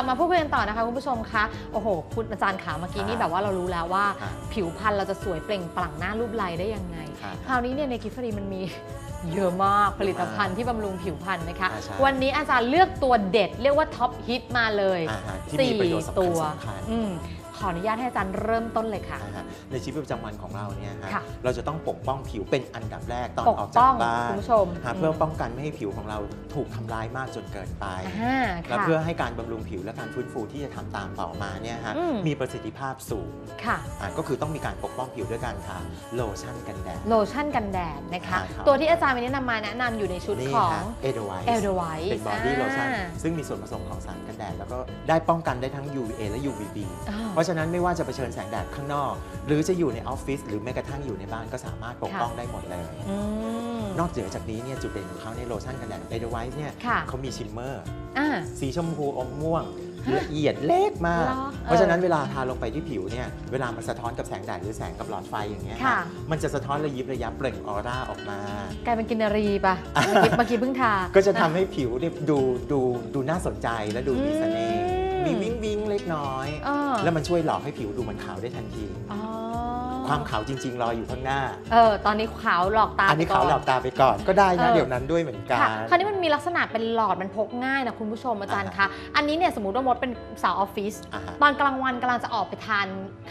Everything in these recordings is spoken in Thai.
ลับมาพูดคุยกันต่อนะคะคุณผู้ชมคะโอ้โหคุณอาจารย์ขาเมื่อกี้นี่ครับแบบว่าเรารู้แล้วว่าครับผิวพรรณเราจะสวยเปล่งปลั่งหน้ารูปไลได้ยังไงครับคราวนี้เนี่ยในกิฟฟรีมันมีเยอะมากผลิตภัณฑ์ที่บำรุงผิวพรรณนะคะอ่าใช่วันนี้อาจารย์เลือกตัวเด็ด เรียกว่าท็อปฮิตมาเลยอ่าฮะที่มีประโยชน์สำคัญตัวสำคัญ อืมขออนุญาตให้อาจารย์เริ่มต้นเลยค่ะนะฮะในชีวิตประจำวันของเราเนี่ยฮะค่ะเราจะต้องปกป้องผิวเป็นอันดับแรกตอนปกออกป้จาอกงบ้านคุณผู้ชมฮะเพื่อป้องกันไม่ให้ผิวของเราถูกทำร้ายมากจนเกินไป อ่าและค่ะ เพื่อให้การบำรุงผิวและการฟื้นฟูที่จะทำตามต่อมาเนี่ยฮะอืม มีประสิทธิภาพสูงค่ะ อะก็คือต้องมีการปกป้องผิวด้วยการทาโลชั่นกันแดด โลชั่นกันแดดนะคะใช่ครับ ตัวที่อาจารย์วันนี้นำมาแนะนำอยู่ในชุดนี่ของฮะเอเดไว เอลเดไวท์เป็นบอดี้โลชั่นซึ่งมีส่วนผสมของสารกันแดด แล้วก็ได้ป้องกันได้ทั้ง UVA และ UVB เพราะฉะนั้นไม่ว่าจะเผชิญแสงแดดข้างนอก หรือจะอยู่ในออฟฟิศหรือแม้กระทั่งอยู่ในบ้านก็สามารถปกป้องได้หมดเลย อืม นอกเหนือจากนี้เนี่ยจุดเด่นของเขาในโลชั่นกันแดดเอเดไวท์เนี่ยค่ะ เขามีชิมเมอร์ อ่า สีชมพูอมม่วงฮะละเอียดเล็กมาก เหรอเพราะฉะนั้นเออเวลาทาลงไปที่ผิวเนี่ยเวลามันสะท้อนกับแสงแดดหรือแสงกับหลอดไฟอย่างเงี้ยค่ะ มันจะสะท้อนระยิบระยับเปล่งออร่าออกมา กลายเป็นกินนารีปะเมื่อกี้เมื่อกี้เพิ่งทา ก็จะทำให้ผิวเนี่ยดูดูดูน่าสนใจและดูมีเสน่ห์อื มมีวิ้งวิ้งเล็กน้อยเออแล้วมันช่วยหลอกให้ผิวดูมันขาวได้ทันทีอ๋อความขาวจริง ๆ รออยู่ข้างหน้า เออ ตอนนี้ขาวหลอกตาอันนี้ไปก่ขาวหลับตาไปก่อนก็ได้นะเออเดี๋ยวนั้นด้วยเหมือนกันค่ะคราวนี้มันมีลักษณะเป็นหลอดมันพกง่ายนะคุณผู้ชมอาจารย์อ่าคะ อันนี้เนี่ยสมมติว่ามดเป็นสาวออฟฟิศอ่าฮะตอนกลางวันกำลังจะออกไปทาน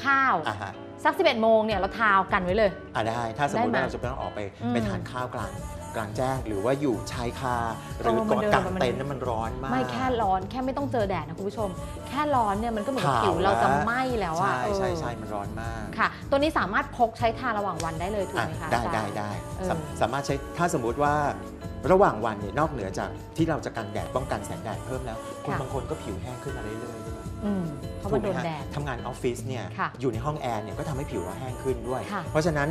ข้าวอ่าฮะสัก 11 โมงเนี่ยเราทากันไว้เลย อ่าได้ ถ้าสมมติได้ไหมว่าเราจะต้องออกไปอืมไปทานข้าวกลาง กลางแจ้ง หรือว่าอยู่ชายคาหรือเออมันก่อนเดินกลางมันเต็นท์นั้นมันร้อนมาก ไม่แค่ร้อนแค่ไม่ต้องเจอแดดนะคุณผู้ชม แค่ร้อนเนี่ยมันก็เหมือนกับขาวผิวเราจะแล้วไหม้แล้วอะใช่ใช่เออใช่มันร้อนมากค่ะ ตัวนี้สามารถพกใช้ทาระหว่างวันได้เลยถูกอะไหมคะได้อาจารย์ได้ได้เออสามสามารถใช้ถ้าสมมุติว่าระหว่างวันเนี่ยนอกเหนือจากที่เราจะกันแดดป้องกันแสงแดดเพิ่มแล้วคนค่ะบางคนก็ผิวแห้งขึ้นมาเรื่อยๆด้วยอืมเพราะมันโดนถูกไหฮแดดทำงานออฟฟิศเนี่ยค่ะอยู่ในห้องแอร์เนี่ยก็ทำให้ผิวเราแห้งขึ้นด้วยค่ะเพราะฉะนั้น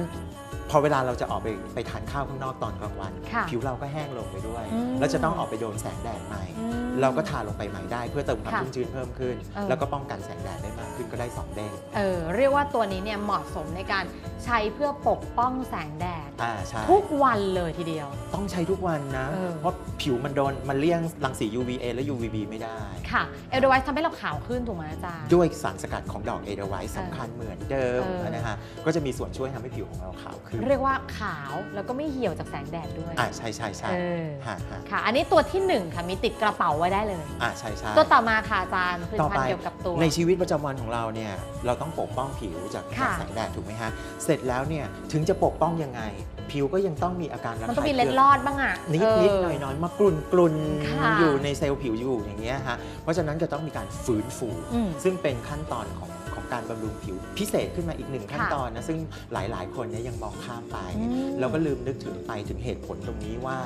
พอเวลาเราจะออกไปไปทานข้าวข้างนอกตอนกลางวัน ค่ะผิวเราก็แห้งลงไปด้วย อืมแล้วจะต้องออกไปโดนแสงแดดใหม่ อืมเราก็ทาลงไปใหม่ได้เพื่อเติมความค่ะชุ่มชื้นเพิ่มขึ้น เออ แล้วก็ป้องกันแสงแดดได้มากขึ้นก็ได้สองเด้งเออเรียกว่าตัวนี้เนี่ยเหมาะสมในการใช้เพื่อปกป้องแสงแดด อ่าใช่ ทุกวันเลยทีเดียว ต้องใช้ทุกวันนะ เออ เพราะผิวมันโดนมันเลี่ยงรังสี UVA และ UVB ไม่ได้ ค่ะเอลเดไวท์ทำให้เราขาวขึ้นถูกไหมอาจารย์ ด้วยสารสกัดของดอกเอเดไวท์สำคัญเหมือนเดิมเออ นะฮะก็จะมีส่วนช่วยทำให้ผิวของเราขาวขึ้นเรียกว่าขาวแล้วก็ไม่เหี่ยวจากแสงแดดด้วยอ่าใช่ใช่ใช่เออฮะฮะค่ะ อันนี้ตัวที่หนึ่งค่ะมีติดกระเป๋าไว้ได้เลย อ่าใช่ใช่ ตัวต่อมาค่ะอาจารย์ผลิตต่อภัณไปฑ์เกี่ยวกับตัว ในชีวิตประจำวันของเราเนี่ยเราต้องปกป้องผิวจากค่ะจากแสงแดดถูกไหมฮะเสร็จแล้วเนี่ยถึงจะปกป้องยังไง ผิวก็ยังต้องมีอาการระมันคาต้องยมีเคืเล็ดองลอดบ้างอะนิดเออนิดหน่อยน้อยๆ มากลุ่นกลุ่นค่ะอยู่ในเซลล์ผิวอยู่อย่างเงี้ยฮะเพราะฉะนั้นจะต้องมีการฟื้นฟู อืมซึ่งเป็นขั้นตอนของของ การบำรุงผิวพิเศษขึ้นมาอีกหนึ่งขั้นค่ะตอนนะซึ่งหลายๆ คนเนี่ยยังมองข้ามไปอืมเราก็ลืมนึกถึงไปถึงเหตุผลตรงนี้ว่า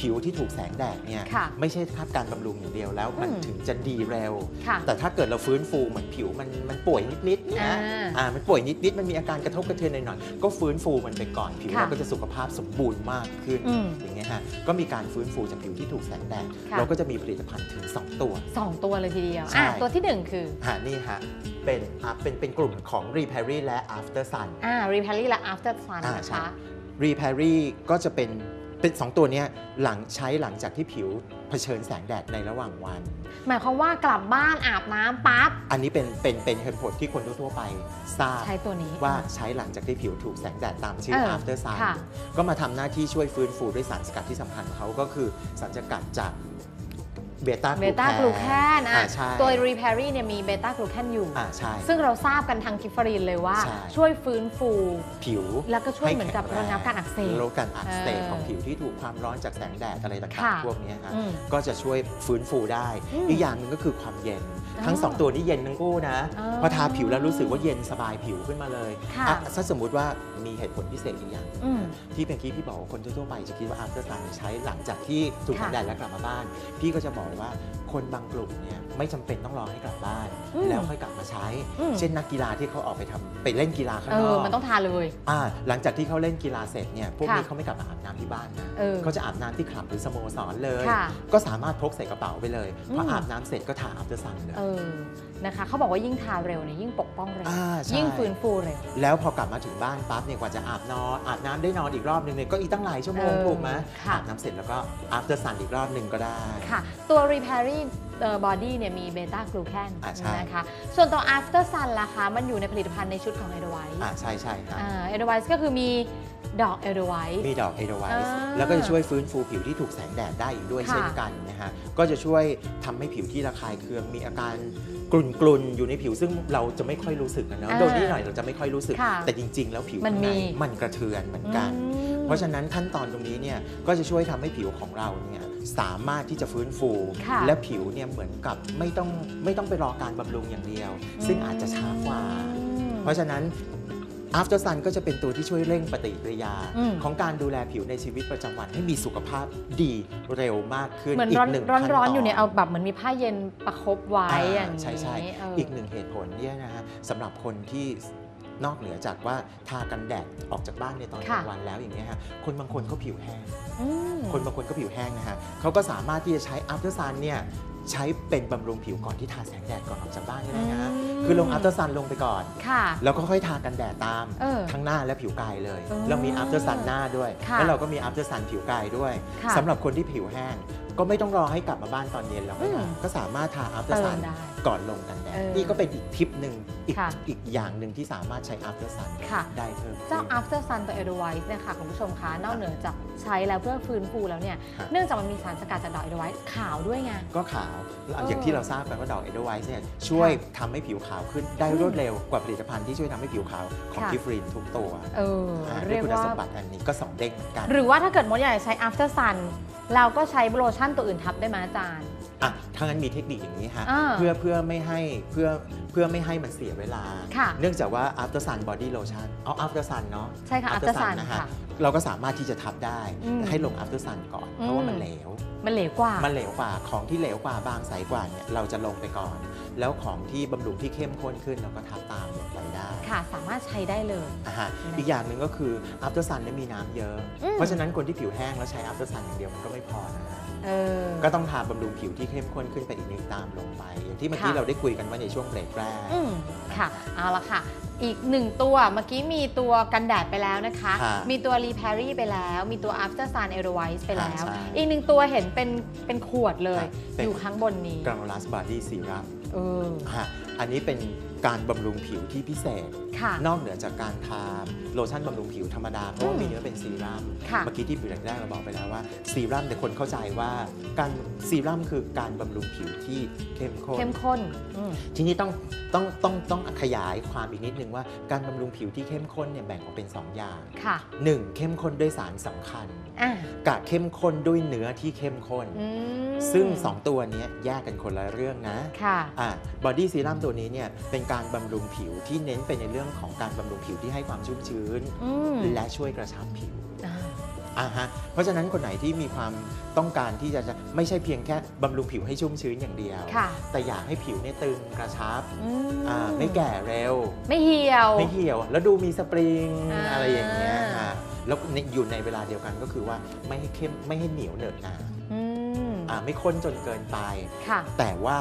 ผิวที่ถูกแสงแดดเนี่ยค่ะไม่ใช่แค่การบำรุงอย่างเดียวแล้ว มันอืมถึงจะดีเร็ว ค่ะแต่ถ้าเกิดเราฟื้นฟูเหมือนผิวมันมันป่วยนิดๆเนี่ยอ่าอ่ามันป่วยนิดๆมันมีอาการกระทบกระเทือนหน่อยๆก็ฟื้นฟูมันไปก่อนผิวค่ะเราก็จะสุขภาพสมบูรณ์มากขึ้นอืม อย่างเงี้ยฮะก็มีการฟื้นฟูจากผิวที่ถูกแสงแดดค่ะ เราก็จะมีผลิตภัณฑ์ถึง2ตัว สองตัวเลยทีเดียวใช่ อะตัวที่หนึ่งคือฮะนี่ฮะเป็นอะเป็นเป็นกลุ่มของ r e p a r y และ After Sun อ่า r e p a r y และ after sun อ่านะใช่ คะ r e p a r y ก็จะเป็น เป็นสองตัวเนี้ยหลังใช้หลังจากที่ผิวเผชิญแสงแดดในระหว่างวัน หมายความว่ากลับบ้านอาบน้ำปั๊บ อันนี้เป็นเป็นเป็นเหตุผลที่คนทั่วๆไปทราบใช้ตัวนี้ ว่าใช้หลังจากที่ผิวถูกแสงแดดตามชื่อ เออ after sun ค่ะ ก็มาทำหน้าที่ช่วยฟื้นฟูด้วยสารสกัดที่สำคัญของเขาก็คือสารสกัดจาก เบต้าเบต้ากลูแคนอะอ่าใช่ตัว r e p a r y เนี่ยมีเบต้ากลูแคนอยู่อ่าใช่ซึ่งเราทราบกันทางกิฟฟรีนเลยว่าใช่ช่วยฟื้นฟูผิว แล้วก็ช่วยเหมือนกับให้แข็ระงงับการอักเสบลดการอักเสบเออของผิวที่ถูกความร้อนจากแสงแดดอะไรต่างค่ะๆพวกเนี้ยฮะอืมก็จะช่วยฟื้นฟูได้อืมอีกอย่างหนึ่งก็คือความเย็นอ๋อ ทั้งสองตัวนี้เย็นทั้งคู่นะอ๋อพอทาผิวแล้วรู้สึกว่าเย็นสบายผิวขึ้นมาเลยค่ะอะถ้าสมมุติว่ามีเหตุผลพิเศษอีกอย่างอืมที่เป็นที่พี่บอกว่าคนทั่วๆไปจะคิดว่า after sun ใช้หลังจากที่ถูกแสค่ะงแดดแล้วกลับมาบ้าน พี่ก็จะบอกว่าคนบางกลุ่มเนี่ยไม่จำเป็นต้องรอให้กลับบ้านอืมแล้วค่อยกลับมาใช้อืมเช่นนักกีฬาที่เขาออกไปทำไปเล่นกีฬาข้างเอนออกมันต้องทาเลยอ่าหลังจากที่เขาเล่นกีฬาเสร็จเนี่ยพวกนี้ค่ะเขาไม่กลับมาอาบน้ำที่บ้านนะเออเขาจะอาบน้ำที่คลับหรือสโมสรเลยค่ะก็สามารถพกใส่กระเป๋าไปเลยพอมอาบน้ำเสร็จก็ทา after sun เลยเออนะคะ เขาบอกว่ายิ่งทาเร็วเนี่ยยิ่งปกป้องเร็ว อ่าใช่ ยิ่งฟื้นฟูเร็ว แล้วพอกลับมาถึงบ้านปั๊บเนี่ยกว่าจะอาบนอนอาบน้ำได้นอนอีกรอบหนึ่งเนี่ยก็อีกตั้งหลายชั่วโมงเออถูกไหมค่ะ อาบน้ำเสร็จแล้วก็ after sun อีกรอบหนึ่งก็ได้ ค่ะ ตัว r e p a r y บอดี้เนี่ยมีเบต้ากลูแคนอ่าใช่ นะคะ ส่วนตัว after sun ล่ะคะ มันอยู่ในผลิตภัณฑ์ในชุดของ e d e w i s e อ่าใช่ใช่ครับ e d e w i s e ก็คือมี ดอก e d e w i s e มีดอกเอเดไวอ่าส์แล้วก็จะช่วยฟื้นฟูผิวที่ถูกแสงแดดได้อีกด้วยค่ะ เช่นกันนะฮะก็จะช่วยทำให้ผิวที่ระคายเคืองมีอาการกลุ่นกลุนๆอยู่ในผิวซึ่งเราจะไม่ค่อยรู้สึกอะเนาะอ่าโดนนิดหน่อยเราจะไม่ค่อยรู้สึก ค่ะแต่จริง ๆ แล้วผิวมันข้างในมีมันกระเทือนเหมือนกันอืมเพราะฉะนั้นขั้นตอนตรงนี้เนี่ยก็จะช่วยทำให้ผิวของเราเนี่ยสามารถที่จะฟื้นฟู ค่ะและผิวเนี่ยเหมือนกับไม่ต้องไม่ต้องไปรอการบำรุงอย่างเดียว ซึ่งอาจจะช้ากว่า อืม เพราะฉะนั้น After Sun ก็จะเป็นตัวที่ช่วยเร่งปฏิกิริยาอืมของการดูแลผิวในชีวิตประจำวันให้มีสุขภาพดีเร็วมากขึ้นเหมือนอีร้อกนหนึ่งร้อนขั้ร้อนตอยู่เนี่ยเอาแบบเหมือนมีผ้าเย็นประคบไว้อ่าอย่างนี้ใช่ใช่เออออีกหนึ่งเหตุผลเนี่ยนะฮะสำหรับคนที่นอกเหนือจากว่าทากันแดดออกจากบ้านในตอนกค่ะลางวันแล้วอย่างเงี้ยฮะคนบางคนเขาผิวแห้ง อืม คนบางคนก็ผิวแห้งนะฮะเขาก็สามารถที่จะใช้ After Sun เนี่ย ใช้เป็นบำรุงผิวก่อนที่ทาแสงแดดก่อนออกจากบ้านก็ได้นะฮะอืมคือลง After Sun ลงไปก่อน ค่ะ แล้วก็ค่อยทากันแดดตามเออทั้งหน้าและผิวกายเลยอ๋อเรามี After Sun หน้าด้วย ค่ะแล้วเราก็มี After Sun ผิวกายด้วยค่ะ สำหรับคนที่ผิวแห้ง ก็ไม่ต้องรอให้กลับมาบ้านตอนเย็นแล้วก็อืมก็สามารถทา After เติม Sun ได้ก่อนลงกันแดดเออนี่ก็เป็นอีกทิปหนึ่งอีกค่ะอีกอย่างหนึ่งที่สามารถใช้ After Sun ค่ะได้เพิ่มเจ้าขึ้น after sun ตัว Edelweiss เนี่ยค่ะคุณผู้ชมคะนอกเหนือจากใช้แล้วเพื่อฟื้นฟูแล้วเนี่ยครับเนื่องจากมันมีสารสกัดจากดอก Edelweiss ขาวด้วยไงก็ขาวแล้วเออออย่างที่เราทราบกันว่าดอกเอเดอร์ไวส์เนี่ยช่วยทำให้ผิวขาวขึ้นได้อืมรวดเร็วกว่าผลิตภัณฑ์ที่ช่วยทำให้ผิวขาวของค่ะกิฟรีนทุกตัวเอออ่าด้วเรียยกคุณว่าสมบัติอันนี้ก็สองเด้งเหมือนกัน หรือว่าถ้าเกิดมดอยากจะใช้ after sun เราก็ใช้โลชั่นตัวอื่นทับได้ไหมอาจารย์ อะถ้างั้นมีเทคนิคอย่างนี้ฮะ อ่าเพื่อเพื่อไม่ให้เพื่อเพื่อไม่ให้มันเสียเวลา ค่ะเนื่องจากว่า after sun body lotion เอา after sun เนาะ ใช่ค่ะ after sun นะค่ะฮะเราก็สามารถที่จะทับได้ อืมให้ลง after sun ก่อน เพราะว่ามันเหลว มันเหลวกว่า มันเหลวกว่าของที่เหลวกว่าบางใสกว่าเนี่ยเราจะลงไปก่อน แล้วของที่บำรุงที่เข้มข้นขึ้นเราก็ทับตามลงไปได้ค่ะ สามารถใช้ได้เลย อะฮะอืมอีกอย่างหนึ่งก็คือ after sun เนี่ยมีน้ำเยอะ อืม เพราะฉะนั้นคนที่ผิวแห้งแล้วใช้ after sun อย่างเดียวมันก็ไม่พอนะฮะ เออ ก็ต้องทาบำรุงผิวที่เข้มข้นขึ้นไปอีกนิดตามลงไป อย่างที่เมื่อกี้ค่ะ เราได้คุยกันว่าในช่วงเบรกแรก อืมค่ะ เอาละค่ะ อีกหนึ่งตัวเมื่อกี้มีตัวกันแดดไปแล้วนะคะค่ะมีตัว r e p a r y ไปแล้ว มีตัว after sun Edelweiss ไปแล้ว อ่าใช่อีกหนึ่งตัวเห็นเป็นเป็นขวดเลยค่ะเป็น อยู่ข้างบนนี้ กรา n ลัสบอดี้ซีรัมเออ อันนี้เป็น การบำรุงผิวที่พิเศษ ค่ะ นอกเหนือจากการทาโลชั่นบำรุงผิวธรรมดา เพราะว่าอืมมีเนื้อเป็นซีรัมค่ะเมื่อกี้ที่เบรกแรกเราบอกไปแล้วว่าซีรัมแต่คนเข้าใจว่าการซีรัมคือการบำรุงผิวที่เข้มข้น เข้มข้นอืม ทีนี้ต้องต้องต้องต้องขยายความอีกนิดนึงว่าการบำรุงผิวที่เข้มข้นเนี่ยแบ่งออกเป็น 2 อย่าง ค่ะ 1. เข้มข้นด้วยสารสำคัญอะกับเข้มข้นด้วยเนื้อที่เข้มข้น อืมซึ่ง 2 ตัวเนี้ยแยกกันคนละเรื่องนะค่ะ อ่าบอดี้ซีรั่มตัวนี้เนี่ยเป็นการบำรุงผิวที่เน้นไปในเรื่องของการบำรุงผิวที่ให้ความชุ่มชื้น อืมและช่วยกระชับผิวอ่า อ่าฮะเพราะฉะนั้นคนไหนที่มีความต้องการที่จะจะไม่ใช่เพียงแค่บำรุงผิวให้ชุ่มชื้นอย่างเดียว ค่ะ แต่อยากให้ผิวเนี่ยตึงกระชับอืมอ่าไม่แก่เร็ว ไม่เหี่ยว ไม่เหี่ยวแล้วดูมีสปริงอ่า อะไรอย่างเงี้ยค่ะแล้วในอยู่ในเวลาเดียวกันก็คือว่าไม่ให้เข้มไม่ให้เหนียวเหนอะหนา อืม อ่าไม่ข้นจนเกินไป ค่ะ แต่ว่า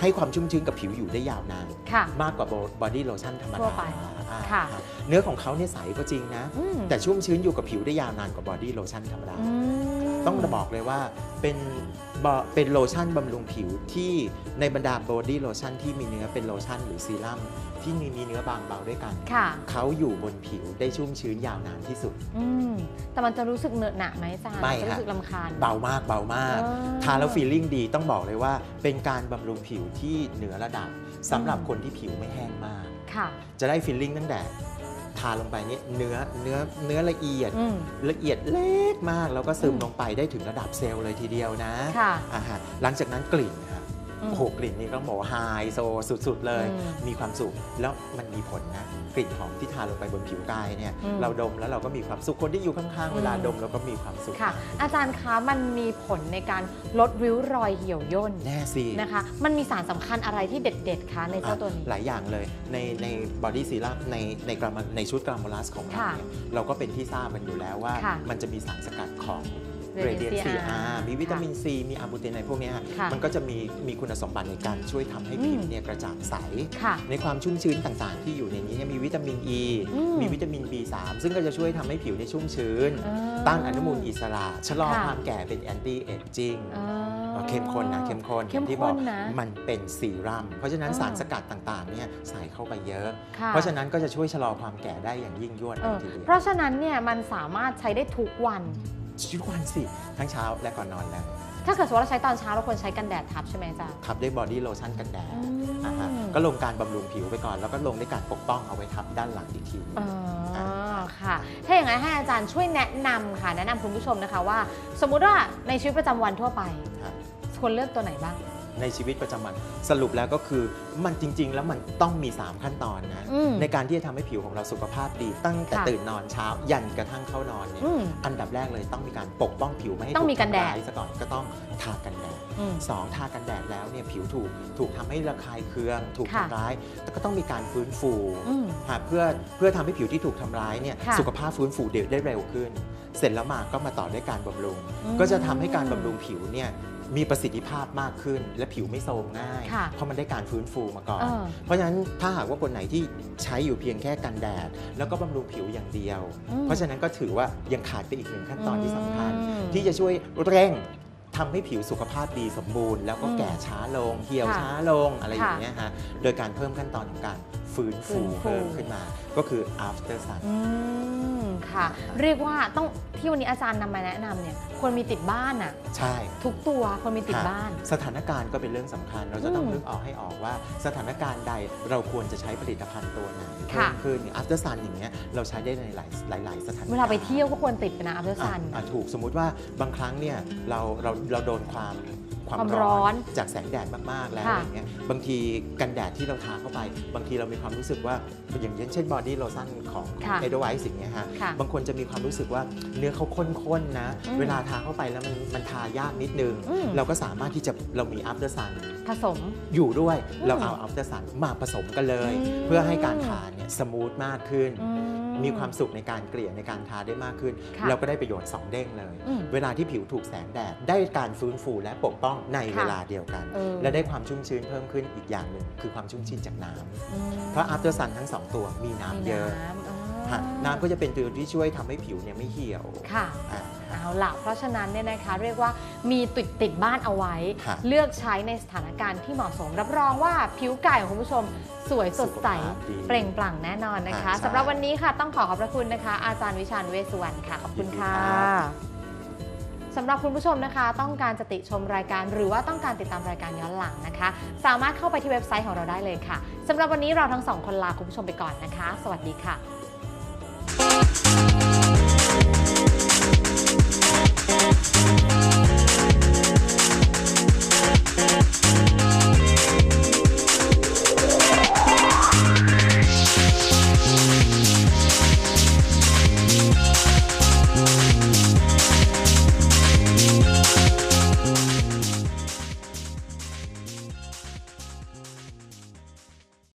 ให้ความชุ่มชื้นกับผิวอยู่ได้ยาวนาน ค่ะ มากกว่าบอดี้โลชั่นธรรมทั่วดาไปอ่าค่ะอ่าเนื้อของเขาเนี่ยใสก็จริงนะ อืมแต่ชุ่มชื้นอยู่กับผิวได้ยาวนานกว่าบอดี้โลชั่นธรรมดา อืม ต้องบอกเลยว่าเป็นบอเป็นโลชั่นบำรุงผิวที่ในบรรดาบอดี้โลชั่นที่มีเนื้อเป็นโลชั่นหรือซีรั่มที่มีมีเนื้อบางเบาด้วยกันค่ะเขาอยู่บนผิวได้ชุ่มชื้นยาวนานที่สุดอืมแต่มันจะรู้สึกเหนอะหนะไหมอาจารย์ไม่จะรู้ฮะสึกลำคาญ เบามากเบามากเออทาแล้วฟีลลิ่งดีต้องบอกเลยว่า เป็นการบำรุงผิวที่เหนือระดับสำหรับอืมคนที่ผิวไม่แห้งมากค่ะจะได้ฟีลลิ่งตั้งแต่ ทาลงไปเนี่ยเนื้อเนื้อเนื้อละเอียดอืม ละเอียดเล็กมาก แล้วก็ซึมอืมลงไปได้ถึงระดับเซลล์เลยทีเดียวนะค่ะอ่าฮะหลังจากนั้นกลิ่นครับอืมโอ้โหกลิ่นนี่ต้องบอกว่าไฮโซสุด ๆ เลย อืม มีความสุขแล้วมันมีผลนะ กลิ่นหอมที่ทาลงไปบนผิวกายเนี่ยอืม เราดมแล้วเราก็มีความสุขคนที่อยู่ข้างอืมๆเวลาดมเราก็มีความสุขค่ะ อาจารย์คะมันมีผลในการลดริ้วรอยเหี่ยวย่นแน่สิ นะคะ มันมีสารสำคัญอะไรที่เด็ด ๆคะในเจ้าตัวนี้ หลายอย่างเลยในในบอดี้ซีรั่มในในกรามาในชุดกราโมลัสของเราค่ะเนี่ยเราก็เป็นที่ทราบกันอยู่แล้วว่า ค่ะมันจะมีสารสกัดของ Radiant Radiant CR CR มีวิตามินซีมีอะบูตินอะไรพวกเนี้ยฮะค่ะมันก็จะมีมีคุณสมบัติในการช่วยทำให้อืมผิวเนี่ยกระจ่างใส ค่ะ ในความชุ่มชื้นต่างๆ ที่อยู่ในนี้เนี่ยมีวิตามินอ e, ีอืม มีวิตามิน B3 ซึ่งก็จะช่วยทำให้ผิวเนี่ยชุ่มชื้นอ่าต้านอนุมูลอิสระชะลอค่ะ ความแก่เป็นแอนตี้เอจจิ้งอ่าเข้มข้นนะเข้มข้นอเข้มย่างที่บข้อกนนะมันเป็นซีรัมเพราะฉะนั้นอ่า สารสกัดต่างๆเนี่ยใส่เข้าไปเยอะ ค่ะเพราะฉะนั้นก็จะช่วยชะลอความแก่ได้อย่างยิ่งยวดเอเลยอทีเดียวเพราะฉะนั้นเนี่ยมันสามารถใช้ได้ทุกวัน ทุกวันสิ ทั้งเช้าและก่อนนอนแล้วถ้าเกิดสมมติเราใช้ตอนเช้าเราควรใช้กันแดดทับใช่ไหมอาจารย์ทับด้วยบอดี้โลชั่นกันแดดอืมอ่าฮะก็ลงการบำรุงผิวไปก่อน แล้วก็ลงด้วยการปกป้องเอาไว้ทับด้านหลังอีกทีอ๋อค่ะ ถ้าอย่างนั้นให้อาจารย์ช่วยแนะนำค่ะ แนะนำคุณผู้ชมนะคะว่า สมมุติว่าในชีวิตประจำวันทั่วไป ครับ ควรเลือกตัวไหนบ้าง ในชีวิตประจำวัน สรุปแล้วก็คือมันจริง ๆ แล้วมันต้องมี 3 ขั้นตอนนะ อืมในการที่จะทำให้ผิวของเราสุขภาพดี ตั้งแต่ค่ะ ตื่นนอนเช้า ยันกระทั่งเข้านอนเนี่ยอืม อันดับแรกเลยต้องมีการปกป้องผิวไม่ให้ต้องมีกันแดดถูทำร้ายซะก่อนก็ต้องทากันแดด อืม สองทากันแดดแล้วเนี่ยผิวถูกถูกทำให้ระคายเคือง ถูกค่ะ ทำร้าย แต่ก็ต้องมีการฟื้นฟูอืมหากเพื่อเพื่อทำให้ผิวที่ถูกทำร้ายเนี่ยค่ะ สุขภาพฟื้นฟูเดได้เร็วขึ้น เสร็จแล้วมาก็มาต่อด้วยการบำรุงอืมก็จะทำให้การบำรุงผิวเนี่ยมีประสิทธิภาพมากขึ้น และผิวไม่โทรมง่ายค่ะเพราะมันได้การฟื้นฟูมาก่อนเออเพราะฉะนั้นถ้าหากว่าคนไหนที่ใช้อยู่เพียงแค่กันแดด แล้วก็บำรุงผิวอย่างเดียวอืมเพราะฉะนั้นก็ถือว่ายังขาดไปอีกหนึ่งขั้นตอนที่สำคัญอืมที่จะช่วยเร่งทำให้ผิวสุขภาพดีสมบูรณ์แล้วก็อืมแก่ช้าลง เหี่ยวค่ะช้าลงอะไรอย่าค่ะงเงี้ยฮะโดยการเพิ่มขั้นตอนของการฟื้นฟื้ฟูนฟูเพิ่มขึ้นมา ก็คือ after sun อืม ค่ะ เรียกว่าต้องที่วันนี้อาจารย์นำมาแนะนำเนี่ยควรมีติดบ้านอะใช่ ทุกตัวควรมีติดค่ะบ้าน สถานการณ์ก็เป็นเรื่องสำคัญ เราจะต้องอืมนึกออกให้ออกว่าสถานการณ์ใดเราควรจะใช้ผลิตภัณฑ์ตัวไหนเพิ่ค่ะ มขึ้นอย่าง after sun อย่างเงี้ยเราใช้ได้ในหลายหลายหลายสถานการณ์ เวลาไปเที่ยวก็ควรติดไปนะอัพเดอร์ซัอะนอะถูกสมมุติว่าบางครั้งเนี่ยเราเราเราโดนความ ความความร้ร้ออนนจากแสงแดดมากๆแล้วค่ะอย่างเงี้ยบางทีกันแดดที่เราทาเข้าไป บางทีเรามีความรู้สึกว่าอย่างเช่นบอดี้โลชั่นของค่ะเอเดอร์ไวส์สิ่างเงี้ยฮะค่ะบางคนจะมีความรู้สึกว่าเนื้อเขาข้นๆนะอืมเวลาทาเข้าไปแล้วมันมันทายากนิดนึงอืมเราก็สามารถที่จะเรามี after sun ผสมอยู่ด้วยอืมเราเอา after sun มาผสมกันเลยอืมเพื่อให้การทาเนี่ยสมูทมากขึ้นอื มีความสุขในการเกลี่ยในการทาได้มากขึ้น ค่ะเราก็ได้ประโยชน์ 2 เด้งเลย อืมเวลาที่ผิวถูกแสงแดด ได้การฟื้นฟูและปกป้องในค่ะเวลาเดียวกัน เออ และได้ความชุ่มชื้นเพิ่มขึ้นอีกอย่างหนึ่งคือความชุ่มชื้นจากน้ำอืมเพราะ after sun ทั้ง2ตัวมีน้ำมีเยอะน้ำอ่าฮะน้ำก็จะเป็นตัวที่ช่วยทำให้ผิวเนี่ยไม่เหี่ยวค่ะ อ่า เอาล่ะเพราะฉะนั้นเนี่ยนะคะเรียกว่ามีติดติดบ้านเอาไว้ค่ะเลือกใช้ในสถานการณ์ที่เหมาะสม รับรองว่าผิวกายของคุณผู้ชม สวยสดใส สุขภาพดีเปล่งปลั่งแน่นอนนะคะอ่าใช่ สำหรับวันนี้ค่ะต้องขอขอบพระคุณนะคะ อาจารย์วิชาญเวสสุวรรณค่ะขอบคุณค่ะยินดีครับสำหรับคุณผู้ชมนะคะ ต้องการจะติชมรายการ หรือว่าต้องการติดตามรายการย้อนหลังนะคะ สามารถเข้าไปที่เว็บไซต์ของเราได้เลยค่ะสำหรับวันนี้เราทั้งสองคนลาคุณผู้ชมไปก่อนนะคะ สวัสดีค่ะ